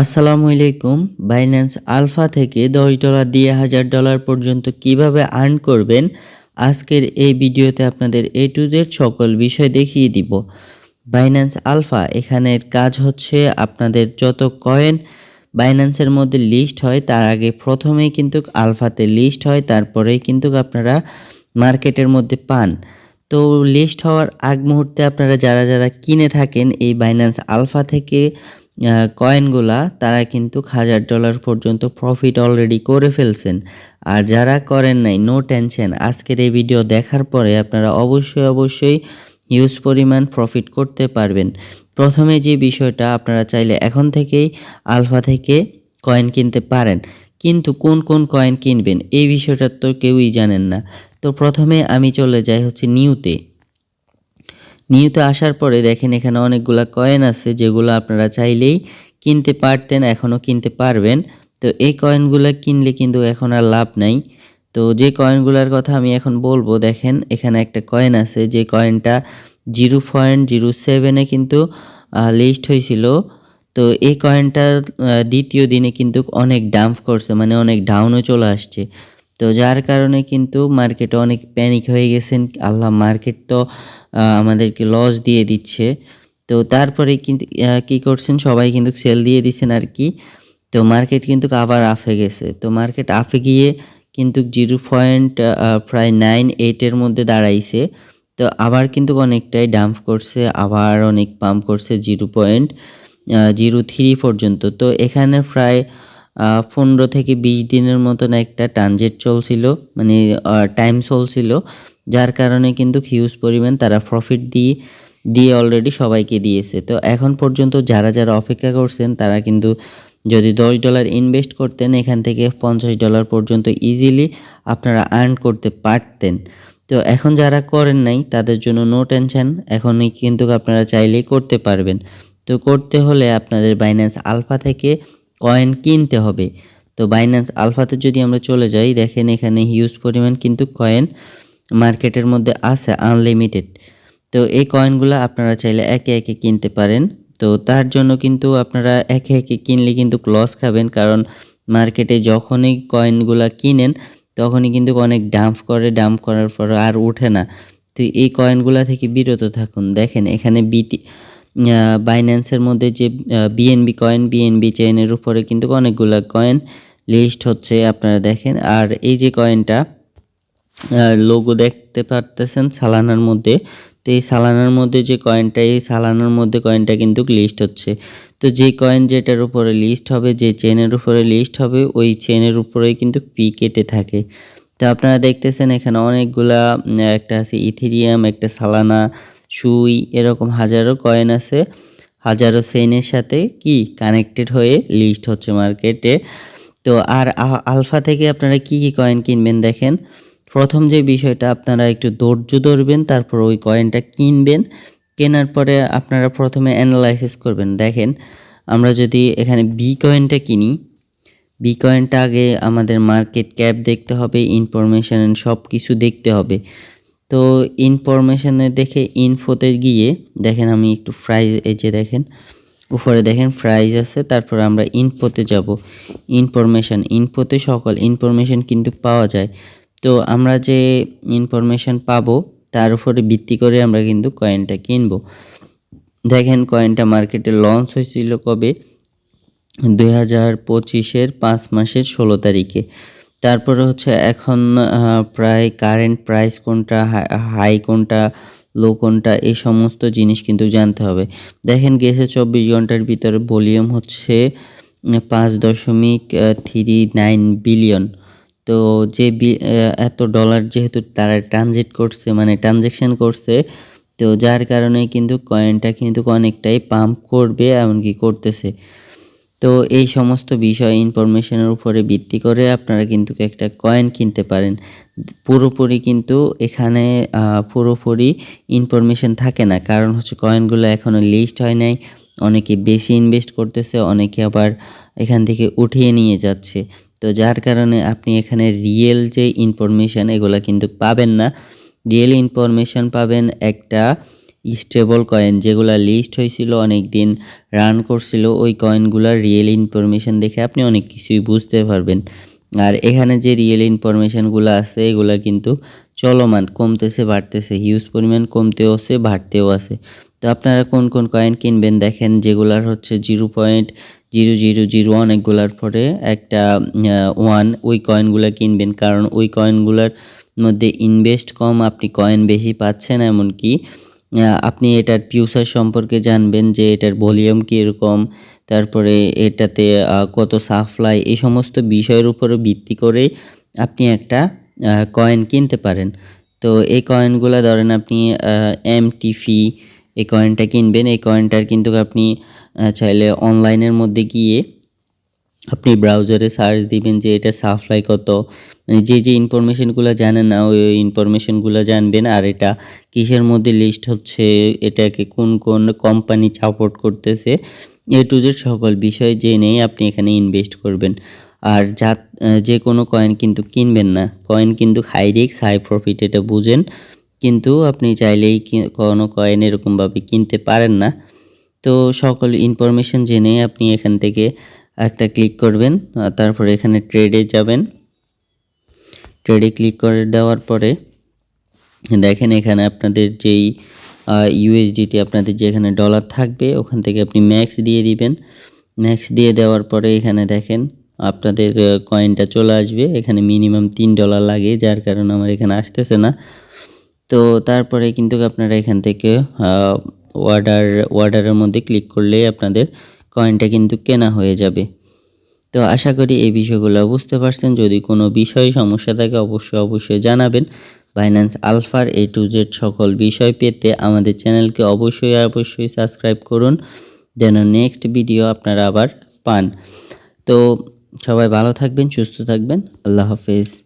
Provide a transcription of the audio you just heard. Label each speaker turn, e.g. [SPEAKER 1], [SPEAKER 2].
[SPEAKER 1] আসসালামু আলাইকুম। Binance alpha থেকে দশ ডলার দিয়ে হাজার ডলার পর্যন্ত কীভাবে আর্ন করবেন? আজকের এই ভিডিওতে আপনাদের এ টু জেড সকল বিষয় দেখিয়ে দিব। বাইন্যান্স আলফা এখানের কাজ হচ্ছে আপনাদের যত কয়েন বাইন্যান্সের মধ্যে লিস্ট হয়, তার আগে প্রথমেই কিন্তু আলফাতে লিস্ট হয়, তারপরেই কিন্তু আপনারা মার্কেটের মধ্যে পান। তো লিস্ট হওয়ার আগ মুহূর্তে আপনারা যারা যারা কিনে থাকেন এই বাইন্যান্স আলফা থেকে কয়েনগুলা তারা কিন্তু হাজার ডলার পর্যন্ত প্রফিট অলরেডি করে ফেলছেন। আর যারা করেন নাই নো টেনশন আজকের এই ভিডিও দেখার পরে আপনারা অবশ্যই অবশ্যই হিউজ পরিমাণ প্রফিট করতে পারবেন। প্রথমে যে বিষয়টা, আপনারা চাইলে এখন থেকেই আলফা থেকে কয়েন কিনতে পারেন। কিন্তু কোন কোন কয়েন কিনবেন, এই বিষয়টা তো কেউই জানেন না। তো প্রথমে আমি চলে যাই হচ্ছে নিউতে নিউতে আসার পরে দেখেন এখানে অনেকগুলা কয়েন আছে যেগুলো আপনারা চাইলেই কিনতে পারতেন, এখনও কিনতে পারবেন। তো এই কয়েনগুলো কিনলে কিন্তু এখন আর লাভ নাই। তো যে কয়েনগুলোর কথা আমি এখন বলব, দেখেন এখানে একটা কয়েন আছে, যে কয়েনটা জিরো পয়েন্ট জিরো সেভেনে কিন্তু লিস্ট হয়েছিল। তো এই কয়েনটা দ্বিতীয় দিনে কিন্তু অনেক ডাম্প করছে মানে অনেক ডাউনও চলে আসছে। তো যার কারণে কিন্তু মার্কেটে অনেক প্যানিক হয়ে গেছেন। আল্লাহ মার্কেট তো আমাদেরকে লস দিয়ে দিচ্ছে। তো তারপরে কিন্তু কী করছেন? সবাই কিন্তু সেল দিয়ে দিচ্ছেন আর কি। তো মার্কেট কিন্তু আবার আফে গেছে। তো মার্কেট আফে গিয়ে কিন্তু জিরো পয়েন্ট প্রায় নাইন এইটের মধ্যে দাঁড়াইছে। তো আবার কিন্তু অনেকটাই ডাম্প করছে, আবার অনেক পাম্প করছে জিরো পয়েন্ট জিরো থ্রি পর্যন্ত। তো এখানে প্রায় পনেরো থেকে বিশ দিনের মতন একটা ট্রানজেট চলছিল মানে টাইম চলছিল, যার কারণে কিন্তু হিউজ পরিমাণ তারা প্রফিট দিয়ে দিয়ে অলরেডি সবাইকে দিয়েছে। তো এখন পর্যন্ত যারা যারা অপেক্ষা করছেন, তারা কিন্তু যদি দশ ডলার ইনভেস্ট করতেন, এখান থেকে পঞ্চাশ ডলার পর্যন্ত ইজিলি আপনারা আর্ন করতে পারতেন। তো এখন যারা করেন নাই, তাদের জন্য নো টেনশন এখনই কিন্তু আপনারা চাইলেই করতে পারবেন। তো করতে হলে আপনাদের বাইন্যান্স আলফা থেকে কয়েন কিনতে হবে। তো বাইন্যান্স আলফাতে যদি আমরা চলে যাই, দেখেন এখানে হিউজ পরিমাণ কিন্তু কয়েন মার্কেটের মধ্যে আছে আনলিমিটেড তো এই কয়েনগুলো আপনারা চাইলে একে একে কিনতে পারেন। তো তার জন্য কিন্তু আপনারা একে একে কিনলে কিন্তু লস খাবেন, কারণ মার্কেটে যখনই কয়েনগুলো কিনেন, তখনই কিন্তু অনেক ডাম্প করে ডাম্প করার পর আর ওঠে না। তো এই কয়েনগুলো থেকে বিরত থাকুন। দেখেন এখানে বিটি বাইন্যান্সের মধ্যে যে বিএনবি কয়েন বিএনবি চেইনের উপরে কিন্তু অনেকগুলো কয়েন লিস্ট হচ্ছে, আপনারা দেখেন। আর এই যে কয়েনটা লোগো দেখতে পারতেছেন সালানার মধ্যে। তো এই সালানার মধ্যে যে কয়েনটা এই সালানার মধ্যে কয়েনটা কিন্তু লিস্ট হচ্ছে। তো যে কয়েন যেটার উপরে লিস্ট হবে, যে চেনের উপরে লিস্ট হবে, ওই চেনের উপরেই কিন্তু পি কেটে থাকে। তো আপনারা দেখতেছেন এখানে অনেকগুলা একটা আছে ইথিরিয়াম একটা সালানা সুই, এরকম হাজারো কয়েন আছে। হাজারো সেনের সাথে কি কানেক্টেড হয়ে লিস্ট হচ্ছে মার্কেটে তো আর আলফা থেকে আপনারা কি কি কয়েন কিনবেন দেখেন। প্রথম যে বিষয়টা, আপনারা একটু ধৈর্য ধরবেন, তারপর ওই কয়েনটা কিনবেন। কেনার পরে আপনারা প্রথমে অ্যানালাইসিস করবেন। দেখেন, আমরা যদি এখানে বি কয়েনটা কিনি বি কয়েনটা আগে আমাদের মার্কেট ক্যাপ দেখতে হবে ইনফরমেশান সব কিছু দেখতে হবে। তো ইনফরমেশনে দেখে ইনফোতে গিয়ে দেখেন আমি একটু প্রাইজ এই যে দেখেন, উপরে দেখেন প্রাইজ আছে, তারপর আমরা ইনফোতে যাব। ইনফরমেশন ইনফোতে সকল ইনফরমেশন কিন্তু পাওয়া যায়। তো আমরা যে ইনফরমেশন পাবো, তার উপরে ভিত্তি করে আমরা কিন্তু কয়েনটা কিনব। দেখেন কয়েনটা মার্কেটে লঞ্চ হয়েছিল কবে? দুই হাজার পঁচিশের পাঁচ মাসের ষোলো তারিখে। তারপরে হচ্ছে এখন প্রায় কারেন্ট প্রাইস কোনটা হাই কোনটা লো কোনটা এই সমস্ত জিনিস কিন্তু জানতে হবে। দেখেন গেছে চব্বিশ ঘণ্টার ভিতরে ভলিউম হচ্ছে পাঁচ দশমিক থ্রি নাইন বিলিয়ন তো যে এত ডলার যেহেতু তারা ট্রানজিট করছে মানে ট্রানজেকশন করছে, তো যার কারণে কিন্তু কয়েনটা কিন্তু অনেকটাই পাম্প করবে, এমনকি করতেছে। তো এই সমস্ত বিষয় ইনফরমেশনের উপরে ভিত্তি করে আপনারা কিন্তু একটা কয়েন কিনতে পারেন। পুরোপুরি কিন্তু এখানে পুরোপুরি ইনফরমেশন থাকে না। কারণ হচ্ছে কয়েনগুলো এখনও লিস্ট হয় নাই। অনেকে বেশি ইনভেস্ট করতেছে, অনেকে আবার এখান থেকে উঠিয়ে নিয়ে যাচ্ছে। তো যার কারণে আপনি এখানে রিয়েল যে ইনফরমেশান এগুলো কিন্তু পাবেন না। রিয়েল ইনফরমেশান পাবেন একটা স্টেবল কয়েন যেগুলা লিস্ট হয়েছিল অনেক দিন রান করছিল, ওই কয়েনগুলোর রিয়েল ইনফরমেশন দেখে আপনি অনেক কিছুই বুঝতে পারবেন। আর এখানে যে রিয়েল ইনফরমেশনগুলো আছে, এগুলা কিন্তু চলমান, কমতেছে, বাড়তেছে, হিউজ পরিমাণ কমতেও আছে, বাড়তেও আছে। তো আপনারা কোন কোন কয়েন কিনবেন দেখেন, যেগুলার হচ্ছে zero point zero zero zero অনেকগুলার পরে একটা ওয়ান, ওই কয়েনগুলো কিনবেন। কারণ ওই কয়েনগুলার মধ্যে ইনভেস্ট কম, আপনি কয়েন বেশি পাচ্ছেন, এমনকি আপনি এটার ফিউচার সম্পর্কে জানবেন যে এটার ভলিউম কীরকম, তারপরে এটাতে কত সাপ্লাই এই সমস্ত বিষয়ের উপরে ভিত্তি করে আপনি একটা কয়েন কিনতে পারেন। তো এই কয়েনগুলো ধরেন আপনি এম টিফি এই কয়েনটা কিনবেন। এই কয়েনটার কিন্তু আপনি চাইলে অনলাইনের মধ্যে গিয়ে আপনি ব্রাউজারে সার্চ দিবেন যে এটা সাপ্লাই কত। মানে যে যে ইনফরমেশনগুলো জানেন না, ওই ইনফরমেশনগুলো জানবেন আর এটা কিসের মধ্যে লিস্ট হচ্ছে, এটাকে কোন কোন কোম্পানি সাপোর্ট করতেছে, এ টু জেড সকল বিষয় জেনেই আপনি এখানে ইনভেস্ট করবেন। আর যা যে কোনো কয়েন কিন্তু কিনবেন না। কয়েন কিন্তু হাই রিস্ক হাই প্রফিট এটা বুঝেন। কিন্তু আপনি চাইলেই কোনো কয়েন এরকমভাবে কিনতে পারেন না। তো সকল ইনফরমেশন জেনে আপনি এখান থেকে একটা ক্লিক করবেন তারপরে এখানে ট্রেডে যাবেন। ট্রেডে ক্লিক করে দেওয়ার পরে দেখেন এখানে আপনাদের যেই ইউএসডিটি আপনাদের যেখানে ডলার থাকবে, ওখান থেকে আপনি ম্যাক্স দিয়ে দিবেন। ম্যাক্স দিয়ে দেওয়ার পরে এখানে দেখেন আপনাদের কয়েনটা চলে আসবে। এখানে মিনিমাম তিন ডলার লাগে, যার কারণে আমার এখানে আসতেছে না। তো তারপরে কিন্তু আপনারা এখান থেকে অর্ডার অর্ডারের মধ্যে ক্লিক করলেই আপনাদের কয়েনটা কিন্তু কেনা হয়ে যাবে। তো আশা করি এই বিষয়গুলো বুঝতে পারছেন। যদি কোনো বিষয়ে সমস্যা থাকে, অবশ্যই অবশ্যই জানাবেন। বাইন্যান্স আলফার এ টু জেড সকল বিষয় পেতে আমাদের চ্যানেলকে অবশ্যই অবশ্যই সাবস্ক্রাইব করুন। যেন নেক্সট ভিডিও আপনারা আবার পান। তো সবাই ভালো থাকবেন, সুস্থ থাকবেন। আল্লাহ হাফেজ।